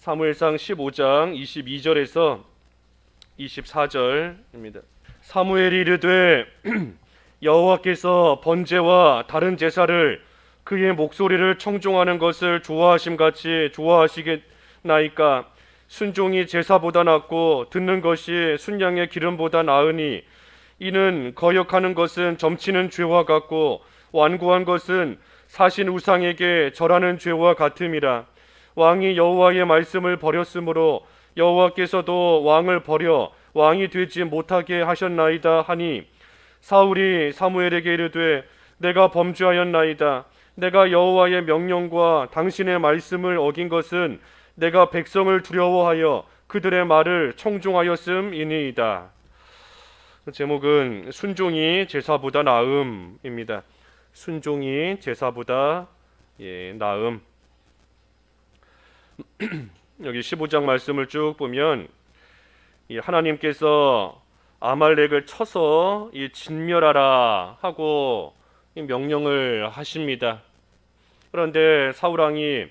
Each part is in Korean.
사무엘상 15장 22절에서 24절입니다. 사무엘이 이르되 여호와께서 번제와 다른 제사를 그의 목소리를 청종하는 것을 좋아하심 같이 좋아하시겠나이까 순종이 제사보다 낫고 듣는 것이 순양의 기름보다 나으니 이는 거역하는 것은 점치는 죄와 같고 완고한 것은 사신 우상에게 절하는 죄와 같음이라 왕이 여호와의 말씀을 버렸으므로 여호와께서도 왕을 버려 왕이 되지 못하게 하셨나이다 하니 사울이 사무엘에게 이르되 내가 범죄하였나이다 내가 여호와의 명령과 당신의 말씀을 어긴 것은 내가 백성을 두려워하여 그들의 말을 청종하였음이니이다. 제목은 순종이 제사보다 나음입니다. 순종이 제사보다 예, 나음. 여기 15장 말씀을 쭉 보면 이 하나님께서 아말렉을 쳐서 이 진멸하라 하고 이 명령을 하십니다. 그런데 사울 왕이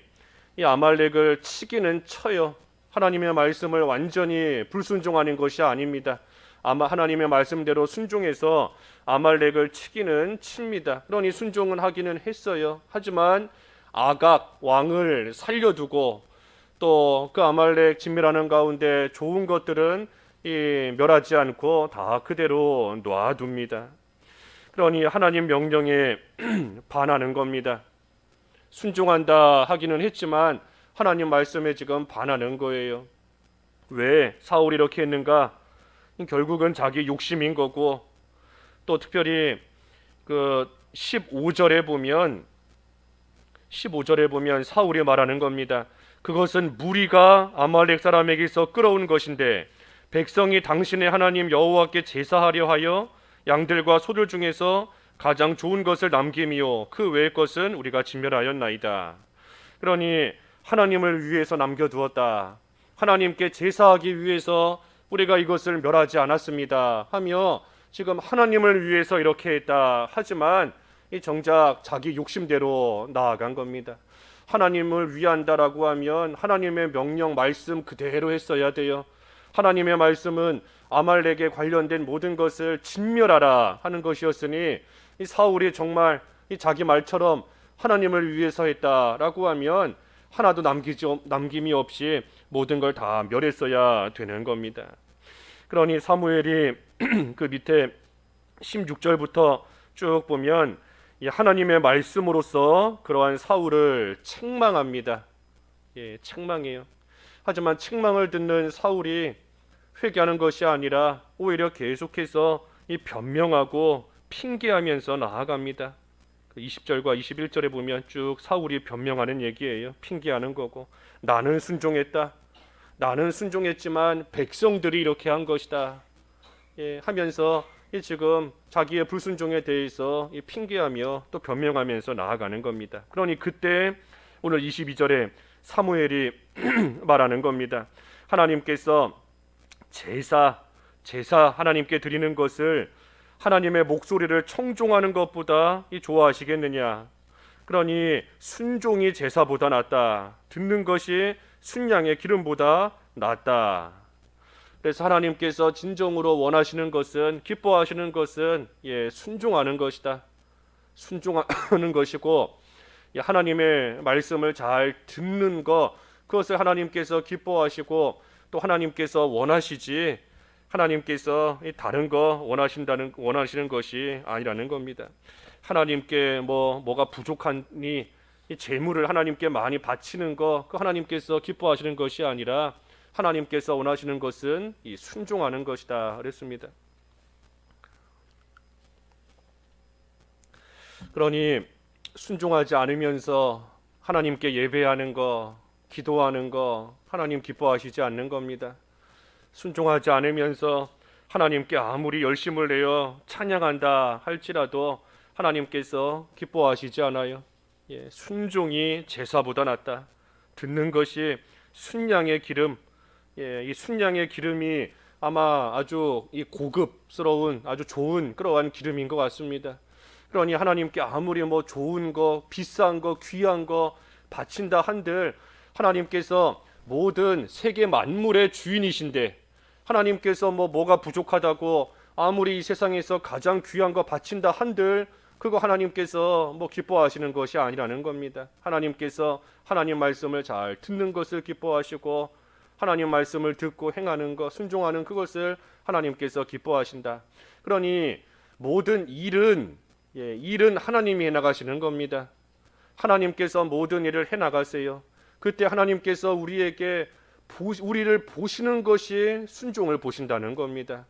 이 아말렉을 치기는 쳐요. 하나님의 말씀을 완전히 불순종하는 것이 아닙니다. 아마 하나님의 말씀대로 순종해서 아말렉을 치기는 칩니다. 그러니 순종은 하기는 했어요. 하지만 아각 왕을 살려두고 또 그 아말렉 진멸하는 가운데 좋은 것들은 이 멸하지 않고 다 그대로 놔둡니다. 그러니 하나님 명령에 반하는 겁니다. 순종한다 하기는 했지만 하나님 말씀에 지금 반하는 거예요. 왜 사울이 이렇게 했는가? 결국은 자기 욕심인 거고 또 특별히 그 15절에 보면 15절에 보면 사울이 말하는 겁니다. 그것은 무리가 아말렉 사람에게서 끌어온 것인데 백성이 당신의 하나님 여호와께 제사하려 하여 양들과 소들 중에서 가장 좋은 것을 남김이요 그 외의 것은 우리가 진멸하였나이다. 그러니 하나님을 위해서 남겨두었다. 하나님께 제사하기 위해서 우리가 이것을 멸하지 않았습니다. 하며 지금 하나님을 위해서 이렇게 했다. 하지만 이 정작 자기 욕심대로 나아간 겁니다. 하나님을 위한다라고 하면 하나님의 명령 말씀 그대로 했어야 돼요. 하나님의 말씀은 아말렉에 관련된 모든 것을 진멸하라 하는 것이었으니 이 사울이 정말 이 자기 말처럼 하나님을 위해서 했다라고 하면 하나도 남기지 남김이 없이 모든 걸 다 멸했어야 되는 겁니다. 그러니 사무엘이 그 밑에 16절부터 쭉 보면 이 하나님의 말씀으로서 그러한 사울을 책망합니다. 예, 책망해요. 하지만 책망을 듣는 사울이 회개하는 것이 아니라 오히려 계속해서 이 변명하고 핑계하면서 나아갑니다. 20절과 21절에 보면 쭉 사울이 변명하는 얘기예요. 핑계하는 거고 나는 순종했다. 나는 순종했지만 백성들이 이렇게 한 것이다. 예, 하면서 이 지금 자기의 불순종에 대해서 이 핑계하며 또 변명하면서 나아가는 겁니다. 그러니 그때 오늘 22절에 사무엘이 말하는 겁니다. 하나님께서 제사 제사 하나님께 드리는 것을 하나님의 목소리를 청종하는 것보다 이 좋아하시겠느냐? 그러니 순종이 제사보다 낫다. 듣는 것이 순양의 기름보다 낫다. 그래서 하나님께서 진정으로 원하시는 것은 기뻐하시는 것은 예, 순종하는 것이다. 순종하는 것이고 예, 하나님의 말씀을 잘 듣는 것 그것을 하나님께서 기뻐하시고 또 하나님께서 원하시지 하나님께서 이 다른 거 원하신다는 원하시는 것이 아니라는 겁니다. 하나님께 뭐 뭐가 부족하니 이 재물을 하나님께 많이 바치는 거 그 하나님께서 기뻐하시는 것이 아니라 하나님께서 원하시는 것은 이 순종하는 것이다 그랬습니다. 그러니 순종하지 않으면서 하나님께 예배하는 거, 기도하는 거 하나님 기뻐하시지 않는 겁니다. 순종하지 않으면서 하나님께 아무리 열심을 내어 찬양한다 할지라도 하나님께서 기뻐하시지 않아요. 예, 순종이 제사보다 낫다. 듣는 것이 순양의 기름, 예, 이 순양의 기름이 아마 아주 이 고급스러운 아주 좋은 그러한 기름인 것 같습니다. 그러니 하나님께 아무리 뭐 좋은 거, 비싼 거, 귀한 거 바친다 한들 하나님께서 모든 세계 만물의 주인이신데 하나님께서 뭐 뭐가 부족하다고 아무리 이 세상에서 가장 귀한 거 바친다 한들 그거 하나님께서 뭐 기뻐하시는 것이 아니라는 겁니다. 하나님께서 하나님 말씀을 잘 듣는 것을 기뻐하시고 하나님 말씀을 듣고 행하는 것, 순종하는 그것을 하나님께서 기뻐하신다. 그러니 모든 일은 예, 일은 하나님이 해 나가시는 겁니다. 하나님께서 모든 일을 해 나가세요. 그때 하나님께서 우리에게 보, 우리를 보시는 것이 순종을 보신다는 겁니다.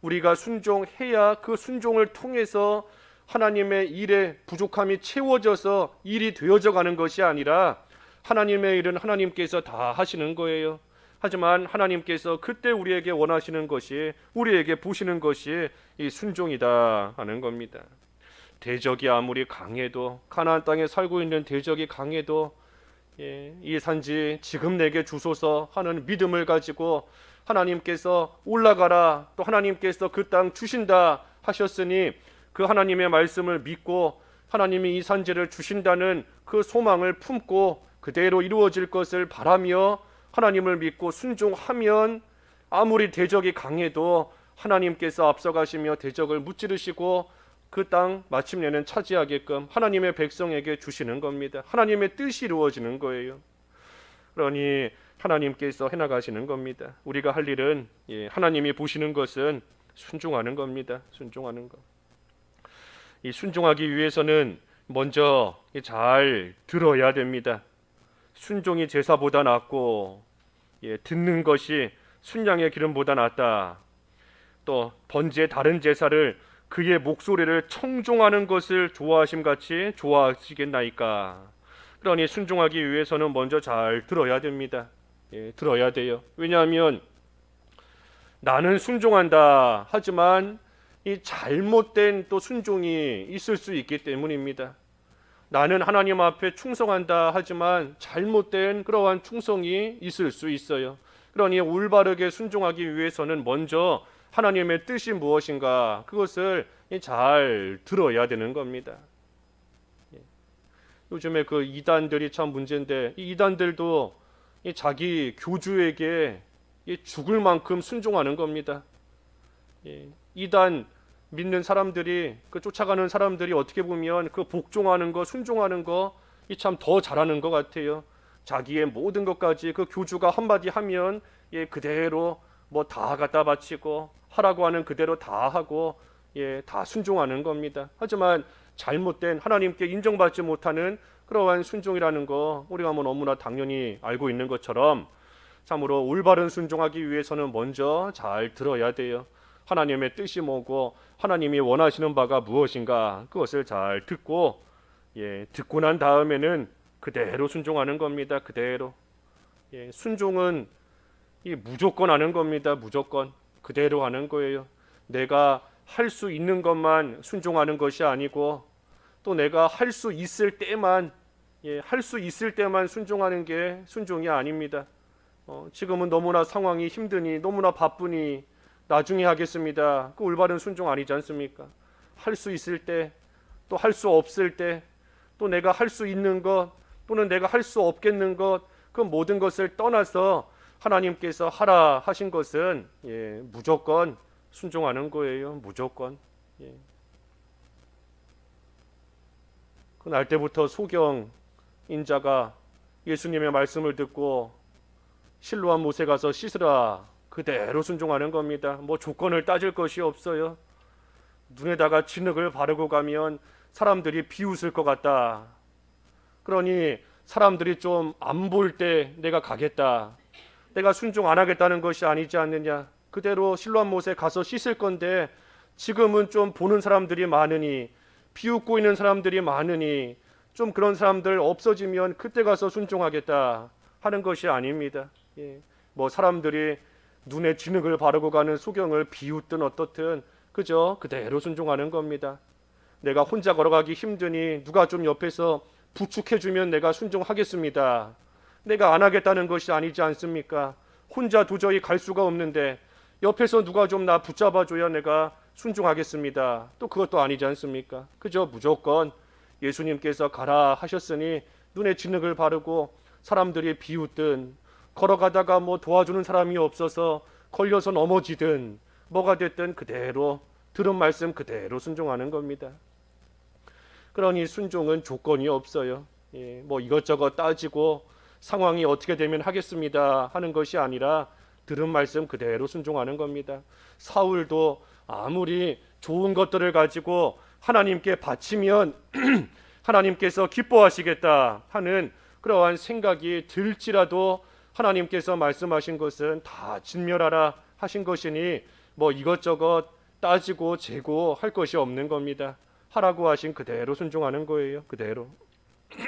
우리가 순종해야 그 순종을 통해서 하나님의 일에 부족함이 채워져서 일이 되어져 가는 것이 아니라 하나님의 일은 하나님께서 다 하시는 거예요. 하지만 하나님께서 그때 우리에게 원하시는 것이 우리에게 보시는 것이 이 순종이다 하는 겁니다. 대적이 아무리 강해도 가나안 땅에 살고 있는 대적이 강해도 예, 이 산지 지금 내게 주소서 하는 믿음을 가지고 하나님께서 올라가라 또 하나님께서 그 땅 주신다 하셨으니 그 하나님의 말씀을 믿고 하나님이 이 산지를 주신다는 그 소망을 품고 그대로 이루어질 것을 바라며 하나님을 믿고 순종하면 아무리 대적이 강해도 하나님께서 앞서가시며 대적을 무찌르시고 그 땅 마침내는 차지하게끔 하나님의 백성에게 주시는 겁니다. 하나님의 뜻이 이루어지는 거예요. 그러니 하나님께서 해나가시는 겁니다. 우리가 할 일은 예, 하나님이 보시는 것은 순종하는 겁니다. 순종하는 것. 이 순종하기 위해서는 먼저 잘 들어야 됩니다. 순종이 제사보다 낫고 예, 듣는 것이 순양의 기름보다 낫다. 또 번제 다른 제사를 그의 목소리를 청종하는 것을 좋아하심 같이 좋아하시겠나이까. 그러니 순종하기 위해서는 먼저 잘 들어야 됩니다. 예, 들어야 돼요. 왜냐하면 나는 순종한다. 하지만 이 잘못된 또 순종이 있을 수 있기 때문입니다. 나는 하나님 앞에 충성한다 하지만 잘못된 그러한 충성이 있을 수 있어요. 그러니 올바르게 순종하기 위해서는 먼저 하나님의 뜻이 무엇인가 그것을 잘 들어야 되는 겁니다. 예. 요즘에 그 이단들이 참 문제인데 이 이단들도 이 자기 교주에게 이 죽을 만큼 순종하는 겁니다. 예. 이단 믿는 사람들이 그 쫓아가는 사람들이 어떻게 보면 그 복종하는 거 순종하는 거 이 참 더 잘하는 것 같아요. 자기의 모든 것까지 그 교주가 한마디 하면 예 그대로 뭐 다 갖다 바치고 하라고 하는 그대로 다 하고 예 다 순종하는 겁니다. 하지만 잘못된 하나님께 인정받지 못하는 그러한 순종이라는 거 우리가 뭐 너무나 당연히 알고 있는 것처럼 참으로 올바른 순종하기 위해서는 먼저 잘 들어야 돼요. 하나님의 뜻이 뭐고 하나님이 원하시는 바가 무엇인가 그것을 잘 듣고 예, 듣고 난 다음에는 그대로 순종하는 겁니다. 그대로 예, 순종은 이 무조건 하는 겁니다. 무조건 그대로 하는 거예요. 내가 할 수 있는 것만 순종하는 것이 아니고 또 내가 할 수 있을 때만 예, 할 수 있을 때만 순종하는 게 순종이 아닙니다. 어, 지금은 너무나 상황이 힘드니 너무나 바쁘니 나중에 하겠습니다. 그 올바른 순종 아니지 않습니까? 할 수 있을 때, 또 할 수 없을 때, 또 내가 할 수 있는 것, 또는 내가 할 수 없겠는 것, 그 모든 것을 떠나서 하나님께서 하라 하신 것은 예, 무조건 순종하는 거예요. 무조건. 예. 그날 때부터 소경 인자가 예수님의 말씀을 듣고 실로한 못에 가서 씻으라 그대로 순종하는 겁니다. 뭐 조건을 따질 것이 없어요. 눈에다가 진흙을 바르고 가면 사람들이 비웃을 것 같다. 그러니 사람들이 좀 안 볼 때 내가 가겠다. 내가 순종 안 하겠다는 것이 아니지 않느냐. 그대로 실로한 못에 가서 씻을 건데 지금은 좀 보는 사람들이 많으니 비웃고 있는 사람들이 많으니 좀 그런 사람들 없어지면 그때 가서 순종하겠다 하는 것이 아닙니다. 예. 뭐 사람들이 눈에 진흙을 바르고 가는 소경을 비웃든 어떻든 그저 그대로 순종하는 겁니다. 내가 혼자 걸어가기 힘드니 누가 좀 옆에서 부축해 주면 내가 순종하겠습니다. 내가 안 하겠다는 것이 아니지 않습니까? 혼자 도저히 갈 수가 없는데 옆에서 누가 좀 나 붙잡아 줘야 내가 순종하겠습니다. 또 그것도 아니지 않습니까? 그저 무조건 예수님께서 가라 하셨으니 눈에 진흙을 바르고 사람들이 비웃든 걸어가다가 뭐 도와주는 사람이 없어서 걸려서 넘어지든 뭐가 됐든 그대로 들은 말씀 그대로 순종하는 겁니다. 그러니 순종은 조건이 없어요. 예, 뭐 이것저것 따지고 상황이 어떻게 되면 하겠습니다 하는 것이 아니라 들은 말씀 그대로 순종하는 겁니다. 사울도 아무리 좋은 것들을 가지고 하나님께 바치면 하나님께서 기뻐하시겠다 하는 그러한 생각이 들지라도 하나님께서 말씀하신 것은 다 진멸하라 하신 것이니 뭐 이것저것 따지고 재고 할 것이 없는 겁니다. 하라고 하신 그대로 순종하는 거예요. 그대로.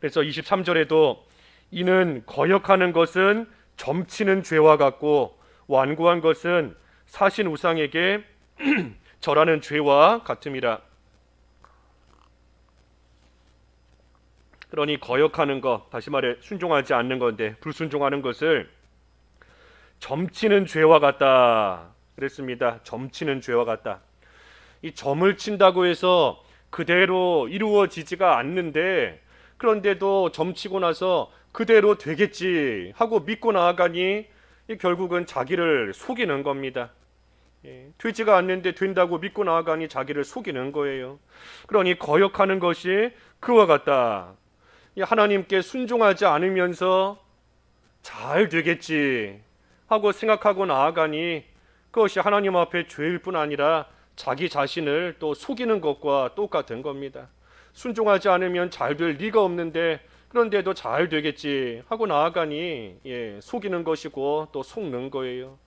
그래서 23절에도 이는 거역하는 것은 점치는 죄와 같고 완고한 것은 사신 우상에게 절하는 죄와 같음이라. 그러니 거역하는 것, 다시 말해 순종하지 않는 건데 불순종하는 것을 점치는 죄와 같다. 그랬습니다. 점치는 죄와 같다. 이 점을 친다고 해서 그대로 이루어지지가 않는데 그런데도 점치고 나서 그대로 되겠지 하고 믿고 나아가니 이 결국은 자기를 속이는 겁니다. 예, 되지가 않는데 된다고 믿고 나아가니 자기를 속이는 거예요. 그러니 거역하는 것이 그와 같다. 이 하나님께 순종하지 않으면서 잘 되겠지 하고 생각하고 나아가니 그것이 하나님 앞에 죄일 뿐 아니라 자기 자신을 또 속이는 것과 똑같은 겁니다. 순종하지 않으면 잘 될 리가 없는데 그런데도 잘 되겠지 하고 나아가니 예, 속이는 것이고 또 속는 거예요.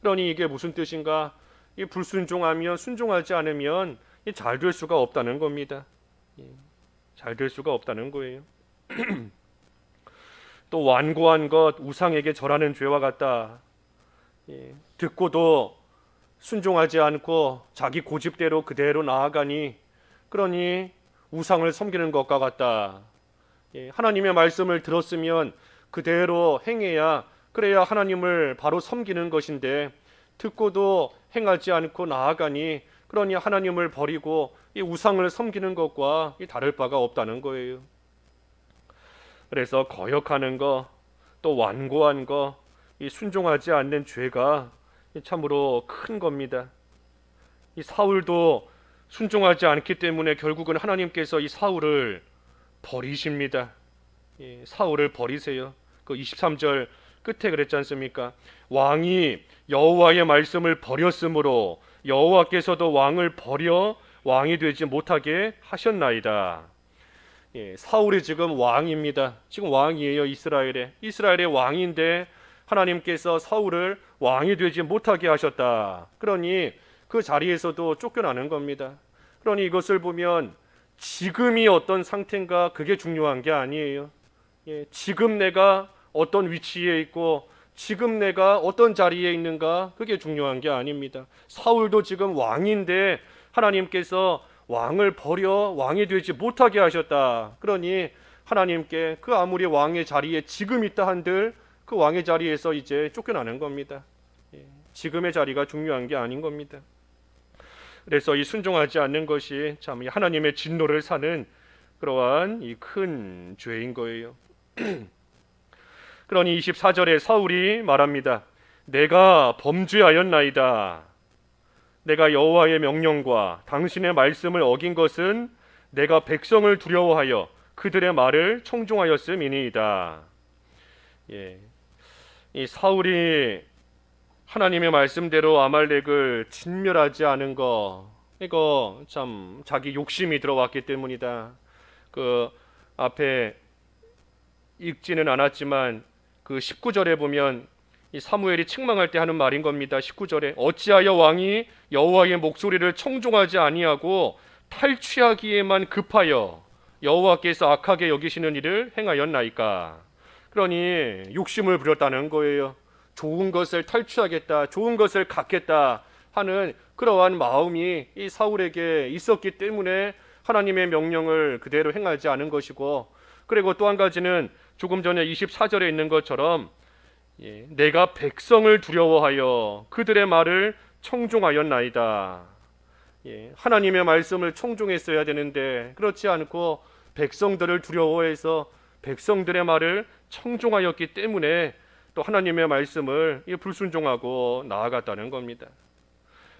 그러니 이게 무슨 뜻인가? 이 불순종하면 순종하지 않으면 잘 될 수가 없다는 겁니다. 예, 잘될 수가 없다는 거예요. 또 완고한 것 우상에게 절하는 죄와 같다. 예, 듣고도 순종하지 않고 자기 고집대로 그대로 나아가니 그러니 우상을 섬기는 것과 같다. 예, 하나님의 말씀을 들었으면 그대로 행해야 그래야 하나님을 바로 섬기는 것인데 듣고도 행하지 않고 나아가니 그러니 하나님을 버리고 이 우상을 섬기는 것과 다를 바가 없다는 거예요. 그래서 거역하는 거, 또 완고한 거, 이 순종하지 않는 죄가 참으로 큰 겁니다. 이 사울도 순종하지 않기 때문에 결국은 하나님께서 이 사울을 버리십니다. 예, 사울을 버리세요. 그 23절 끝에 그랬지 않습니까? 왕이 여호와의 말씀을 버렸으므로 여호와께서도 왕을 버려 왕이 되지 못하게 하셨나이다. 예, 사울이 지금 왕입니다. 지금 왕이에요 이스라엘의 이스라엘의 왕인데 하나님께서 사울을 왕이 되지 못하게 하셨다. 그러니 그 자리에서도 쫓겨나는 겁니다. 그러니 이것을 보면 지금이 어떤 상태인가 그게 중요한 게 아니에요. 예, 지금 내가 어떤 위치에 있고 지금 내가 어떤 자리에 있는가 그게 중요한 게 아닙니다. 사울도 지금 왕인데 하나님께서 왕을 버려 왕이 되지 못하게 하셨다. 그러니 하나님께 그 아무리 왕의 자리에 지금 있다 한들 그 왕의 자리에서 이제 쫓겨나는 겁니다. 예, 지금의 자리가 중요한 게 아닌 겁니다. 그래서 이 순종하지 않는 것이 참 하나님의 진노를 사는 그러한 이 큰 죄인 거예요. 그러니 24절에 사울이 말합니다. 내가 범죄하였나이다. 내가 여호와의 명령과 당신의 말씀을 어긴 것은 내가 백성을 두려워하여 그들의 말을 청종하였음이니이다. 예. 이 사울이 하나님의 말씀대로 아말렉을 진멸하지 않은 거 이거 참 자기 욕심이 들어왔기 때문이다. 그 앞에 읽지는 않았지만 그 19절에 보면 이 사무엘이 책망할 때 하는 말인 겁니다. 19절에 어찌하여 왕이 여호와의 목소리를 청종하지 아니하고 탈취하기에만 급하여 여호와께서 악하게 여기시는 일을 행하였나이까. 그러니 욕심을 부렸다는 거예요. 좋은 것을 탈취하겠다, 좋은 것을 갖겠다 하는 그러한 마음이 이 사울에게 있었기 때문에 하나님의 명령을 그대로 행하지 않은 것이고 그리고 또 한 가지는 조금 전에 24절에 있는 것처럼 예, 내가 백성을 두려워하여 그들의 말을 청종하였나이다. 예, 하나님의 말씀을 청종했어야 되는데 그렇지 않고 백성들을 두려워해서 백성들의 말을 청종하였기 때문에 또 하나님의 말씀을 이 불순종하고 나아갔다는 겁니다.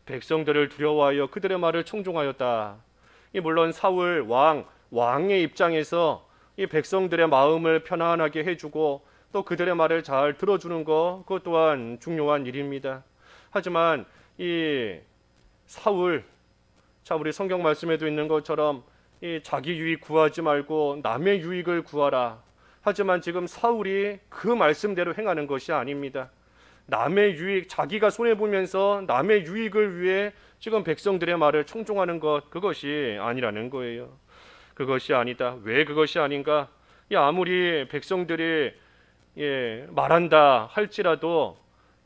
백성들을 두려워하여 그들의 말을 청종하였다. 이 물론 사울 왕 왕의 입장에서 이 백성들의 마음을 편안하게 해주고 또 그들의 말을 잘 들어주는 것 그것 또한 중요한 일입니다. 하지만 이 사울 자 우리 성경 말씀에도 있는 것처럼 이 자기 유익 구하지 말고 남의 유익을 구하라. 하지만 지금 사울이 그 말씀대로 행하는 것이 아닙니다. 남의 유익 자기가 손해 보면서 남의 유익을 위해 지금 백성들의 말을 청종하는 것 그것이 아니라는 거예요. 그것이 아니다. 왜 그것이 아닌가? 이 아무리 백성들이 예, 말한다 할지라도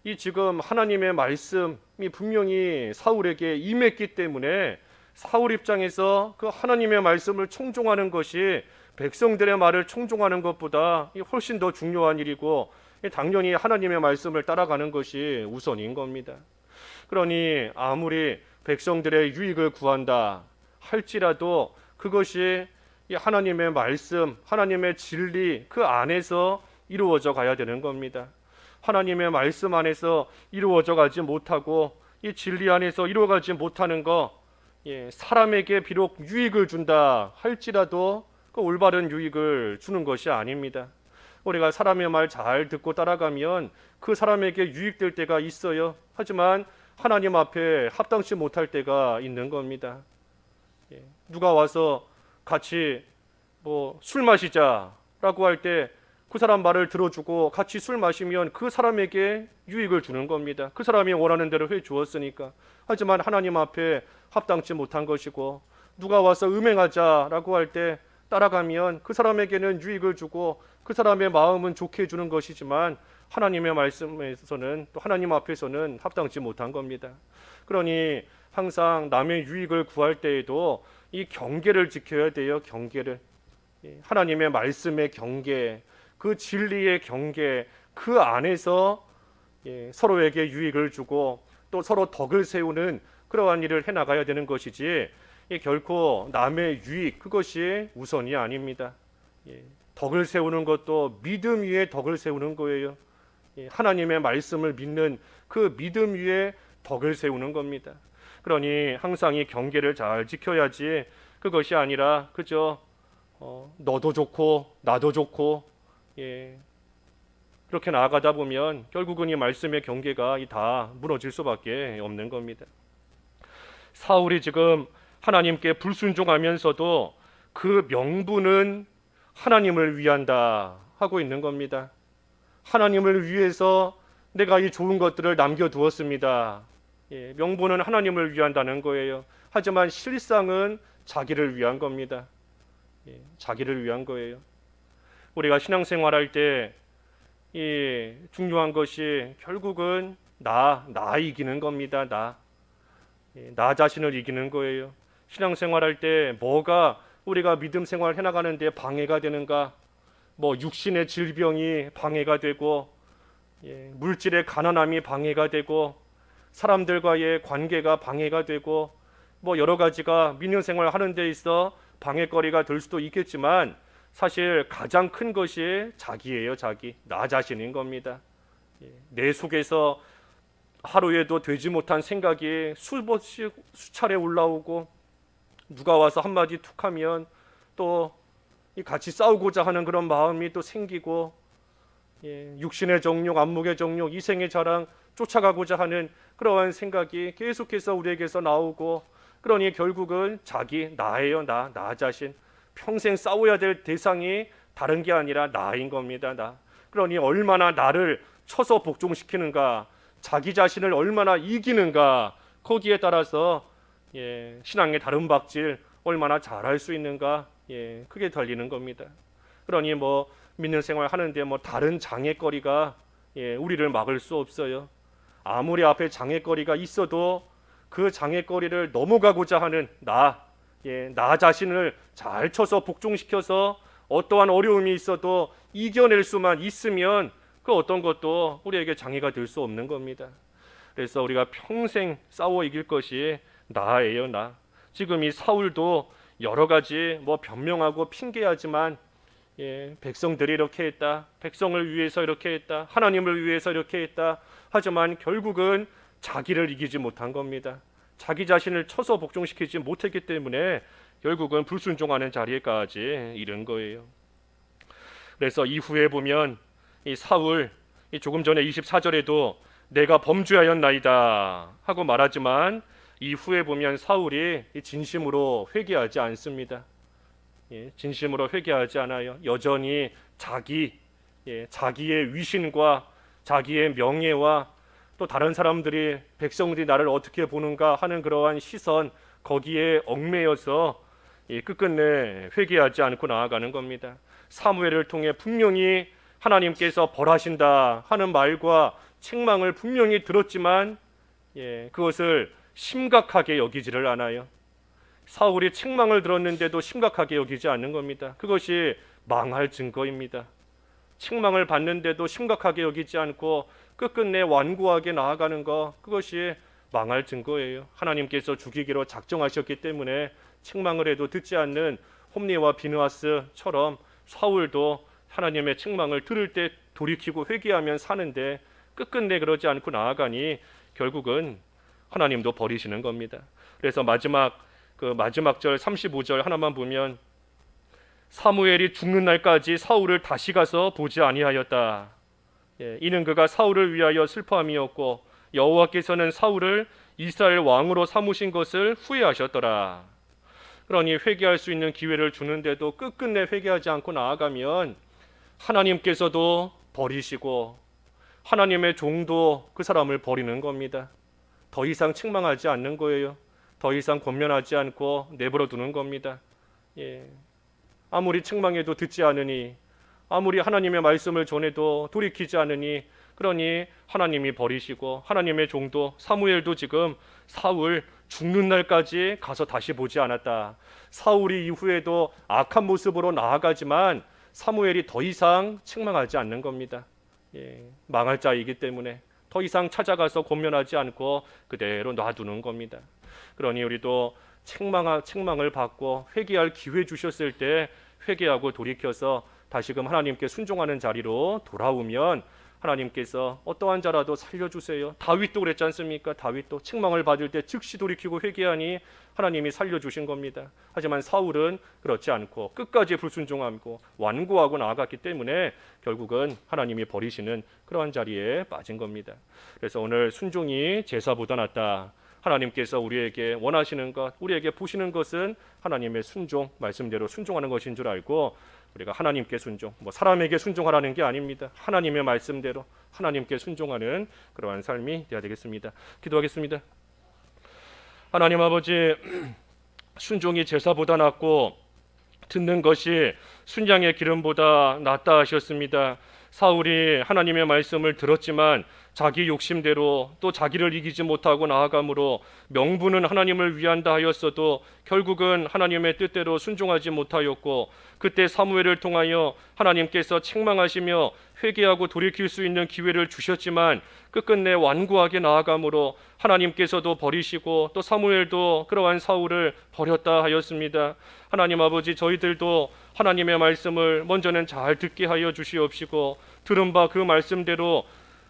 이 지금 하나님의 말씀이 분명히 사울에게 임했기 때문에 사울 입장에서 그 하나님의 말씀을 청종하는 것이 백성들의 말을 청종하는 것보다 이 훨씬 더 중요한 일이고 이 당연히 하나님의 말씀을 따라가는 것이 우선인 겁니다. 그러니 아무리 백성들의 유익을 구한다 할지라도 그것이 이 하나님의 말씀, 하나님의 진리 그 안에서 이루어져 가야 되는 겁니다. 하나님의 말씀 안에서 이루어져 가지 못하고 이 진리 안에서 이루어 가지 못하는 거 예, 사람에게 비록 유익을 준다 할지라도 그 올바른 유익을 주는 것이 아닙니다. 우리가 사람의 말 잘 듣고 따라가면 그 사람에게 유익될 때가 있어요. 하지만 하나님 앞에 합당치 못할 때가 있는 겁니다. 예, 누가 와서 같이 뭐 술 마시자라고 할때 그 사람 말을 들어주고 같이 술 마시면 그 사람에게 유익을 주는 겁니다. 그 사람이 원하는 대로 해 주었으니까. 하지만 하나님 앞에 합당치 못한 것이고 누가 와서 음행하자라고 할 때 따라가면 그 사람에게는 유익을 주고 그 사람의 마음은 좋게 해 주는 것이지만 하나님의 말씀에서는 또 하나님 앞에서는 합당치 못한 겁니다. 그러니 항상 남의 유익을 구할 때에도 이 경계를 지켜야 돼요. 경계를 예, 하나님의 말씀의 경계, 그 진리의 경계, 그 안에서 예, 서로에게 유익을 주고 또 서로 덕을 세우는 그러한 일을 해 나가야 되는 것이지 이 결코 남의 유익 그것이 우선이 아닙니다. 예, 덕을 세우는 것도 믿음 위에 덕을 세우는 거예요. 예, 하나님의 말씀을 믿는 그 믿음 위에 덕을 세우는 겁니다. 그러니 항상 이 경계를 잘 지켜야지 그것이 아니라 그저 어, 너도 좋고 나도 좋고 예, 그렇게 나아가다 보면 결국은 이 말씀의 경계가 이다 무너질 수밖에 없는 겁니다. 사울이 지금 하나님께 불순종하면서도 그 명분은 하나님을 위한다 하고 있는 겁니다. 하나님을 위해서 내가 이 좋은 것들을 남겨두었습니다. 예, 명분은 하나님을 위한다는 거예요. 하지만 실상은 자기를 위한 겁니다. 예, 자기를 위한 거예요. 우리가 신앙생활할 때 이 중요한 것이 결국은 나, 나 이기는 겁니다. 나, 예, 나 자신을 이기는 거예요. 신앙생활할 때 뭐가 우리가 믿음 생활 해나가는 데 방해가 되는가? 뭐 육신의 질병이 방해가 되고 예, 물질의 가난함이 방해가 되고 사람들과의 관계가 방해가 되고 뭐 여러 가지가 믿는 생활 하는 데 있어 방해거리가 될 수도 있겠지만 사실 가장 큰 것이 자기예요, 자기. 나 자신인 겁니다. 예, 내 속에서 하루에도 되지 못한 생각이 수번씩 수차례 올라오고 누가 와서 한마디 툭 하면 또이 같이 싸우고자 하는 그런 마음이 또 생기고 예, 육신의 정욕, 안목의 정욕, 이생의 자랑 쫓아가고자 하는 그러한 생각이 계속해서 우리에게서 나오고 그러니 결국은 자기 나예요 나 나 자신 평생 싸워야 될 대상이 다른 게 아니라 나인 겁니다 나. 그러니 얼마나 나를 쳐서 복종시키는가 자기 자신을 얼마나 이기는가 거기에 따라서 예, 신앙의 다른 박질 얼마나 잘할 수 있는가 예, 그게 달리는 겁니다. 그러니 뭐 믿는 생활 하는데 뭐 다른 장애거리가 예, 우리를 막을 수 없어요. 아무리 앞에 장애거리가 있어도 그 장애거리를 넘어가고자 하는 나, 예, 나 자신을 잘 쳐서 복종시켜서 어떠한 어려움이 있어도 이겨낼 수만 있으면 그 어떤 것도 우리에게 장애가 될 수 없는 겁니다. 그래서 우리가 평생 싸워 이길 것이 나예요, 나. 지금 이 사울도 여러 가지 뭐 변명하고 핑계하지만 예, 백성들이 이렇게 했다. 백성을 위해서 이렇게 했다. 하나님을 위해서 이렇게 했다. 하지만 결국은 자기를 이기지 못한 겁니다. 자기 자신을 쳐서 복종시키지 못했기 때문에 결국은 불순종하는 자리에까지 이른 거예요. 그래서 이후에 보면 이 사울 이 조금 전에 24절에도 내가 범죄하였나이다 하고 말하지만 이후에 보면 사울이 이 진심으로 회개하지 않습니다. 예, 진심으로 회개하지 않아요. 여전히 자기 예, 자기의 위신과 자기의 명예와 또 다른 사람들이 백성들이 나를 어떻게 보는가 하는 그러한 시선 거기에 얽매여서 예, 끝끝내 회개하지 않고 나아가는 겁니다. 사무엘을 통해 분명히 하나님께서 벌하신다 하는 말과 책망을 분명히 들었지만 예, 그것을 심각하게 여기지를 않아요. 사울이 책망을 들었는데도 심각하게 여기지 않는 겁니다. 그것이 망할 증거입니다. 책망을 받는데도 심각하게 여기지 않고 끝끝내 완고하게 나아가는 것 그것이 망할 증거예요. 하나님께서 죽이기로 작정하셨기 때문에 책망을 해도 듣지 않는 홈리와 비느하스처럼 사울도 하나님의 책망을 들을 때 돌이키고 회개하면 사는데 끝끝내 그러지 않고 나아가니 결국은 하나님도 버리시는 겁니다. 그래서 마지막 그 마지막 절 35절 하나만 보면 사무엘이 죽는 날까지 사울을 다시 가서 보지 아니하였다. 예, 이는 그가 사울을 위하여 슬퍼함이었고 여호와께서는 사울을 이스라엘 왕으로 삼으신 것을 후회하셨더라. 그러니 회개할 수 있는 기회를 주는데도 끝끝내 회개하지 않고 나아가면 하나님께서도 버리시고 하나님의 종도 그 사람을 버리는 겁니다. 더 이상 책망하지 않는 거예요. 더 이상 권면하지 않고 내버려 두는 겁니다. 예. 아무리 책망해도 듣지 않으니 아무리 하나님의 말씀을 전해도 돌이키지 않으니 그러니 하나님이 버리시고 하나님의 종도 사무엘도 지금 사울 죽는 날까지 가서 다시 보지 않았다. 사울이 이후에도 악한 모습으로 나아가지만 사무엘이 더 이상 책망하지 않는 겁니다. 예, 망할 자이기 때문에 더 이상 찾아가서 권면하지 않고 그대로 놔두는 겁니다. 그러니 우리도 책망 책망을 받고 회개할 기회 주셨을 때 회개하고 돌이켜서 다시금 하나님께 순종하는 자리로 돌아오면 하나님께서 어떠한 자라도 살려주세요. 다윗도 그랬지 않습니까? 다윗도 책망을 받을 때 즉시 돌이키고 회개하니 하나님이 살려주신 겁니다. 하지만 사울은 그렇지 않고 끝까지 불순종하고 완고하고 나아갔기 때문에 결국은 하나님이 버리시는 그러한 자리에 빠진 겁니다. 그래서 오늘 순종이 제사보다 낫다. 하나님께서 우리에게 원하시는 것, 우리에게 보시는 것은 하나님의 순종, 말씀대로 순종하는 것인 줄 알고 우리가 하나님께 순종, 뭐 사람에게 순종하라는 게 아닙니다. 하나님의 말씀대로 하나님께 순종하는 그러한 삶이 되어야 되겠습니다. 기도하겠습니다. 하나님 아버지 순종이 제사보다 낫고 듣는 것이 순양의 기름보다 낫다 하셨습니다. 사울이 하나님의 말씀을 들었지만 자기 욕심대로 또 자기를 이기지 못하고 나아가므로 명분은 하나님을 위한다 하였어도 결국은 하나님의 뜻대로 순종하지 못하였고 그때 사무엘을 통하여 하나님께서 책망하시며 회개하고 돌이킬 수 있는 기회를 주셨지만 끝끝내 완고하게 나아가므로 하나님께서도 버리시고 또 사무엘도 그러한 사울을 버렸다 하였습니다. 하나님 아버지 저희들도 하나님의 말씀을 먼저는 잘 듣게 하여 주시옵시고 들은 바 그 말씀대로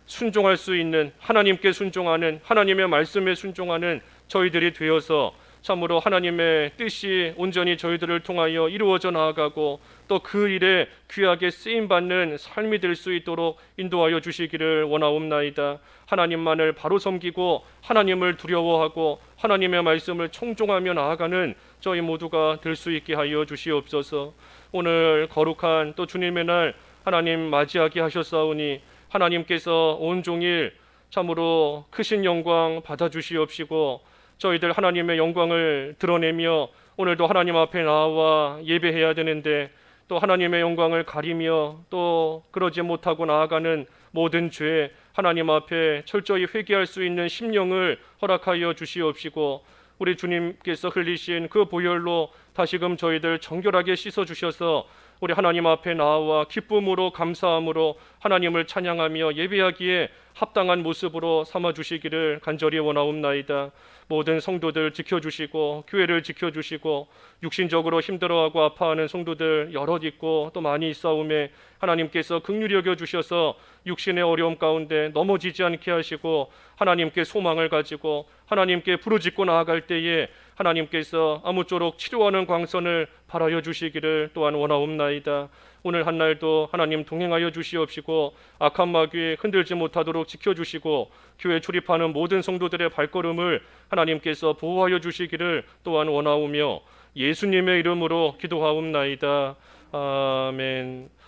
순종할 수 있는 하나님께 순종하는 하나님의 말씀에 순종하는 저희들이 되어서 참으로 하나님의 뜻이 온전히 저희들을 통하여 이루어져 나아가고 또 그 일에 귀하게 쓰임 받는 삶이 될 수 있도록 인도하여 주시기를 원하옵나이다. 하나님만을 바로 섬기고 하나님을 두려워하고 하나님의 말씀을 청종하며 나아가는 저희 모두가 될 수 있게 하여 주시옵소서. 오늘 거룩한 또 주님의 날 하나님 맞이하게 하셨사오니 하나님께서 온종일 참으로 크신 영광 받아 주시옵시고 저희들 하나님의 영광을 드러내며 오늘도 하나님 앞에 나와 예배해야 되는데 또 하나님의 영광을 가리며 또 그러지 못하고 나아가는 모든 죄 하나님 앞에 철저히 회개할 수 있는 심령을 허락하여 주시옵시고 우리 주님께서 흘리신 그 보혈로 다시금 저희들 정결하게 씻어 주셔서 우리 하나님 앞에 나와 기쁨으로 감사함으로 하나님을 찬양하며 예배하기에 합당한 모습으로 삼아 주시기를 간절히 원하옵나이다. 모든 성도들 지켜 주시고 교회를 지켜 주시고 육신적으로 힘들어하고 아파하는 성도들 여럿 있고 또 많이 있사오매 하나님께서 긍휼히 여겨 주셔서 육신의 어려움 가운데 넘어지지 않게 하시고 하나님께 소망을 가지고 하나님께 부르짖고 나아갈 때에 하나님께서 아무쪼록 치료하는 광선을 발하여 주시기를 또한 원하옵나이다. 오늘 한 날도 하나님 동행하여 주시옵시고 악한 마귀에 흔들지 못하도록 지켜주시고 교회 출입하는 모든 성도들의 발걸음을 하나님께서 보호하여 주시기를 또한 원하오며 예수님의 이름으로 기도하옵나이다. 아멘.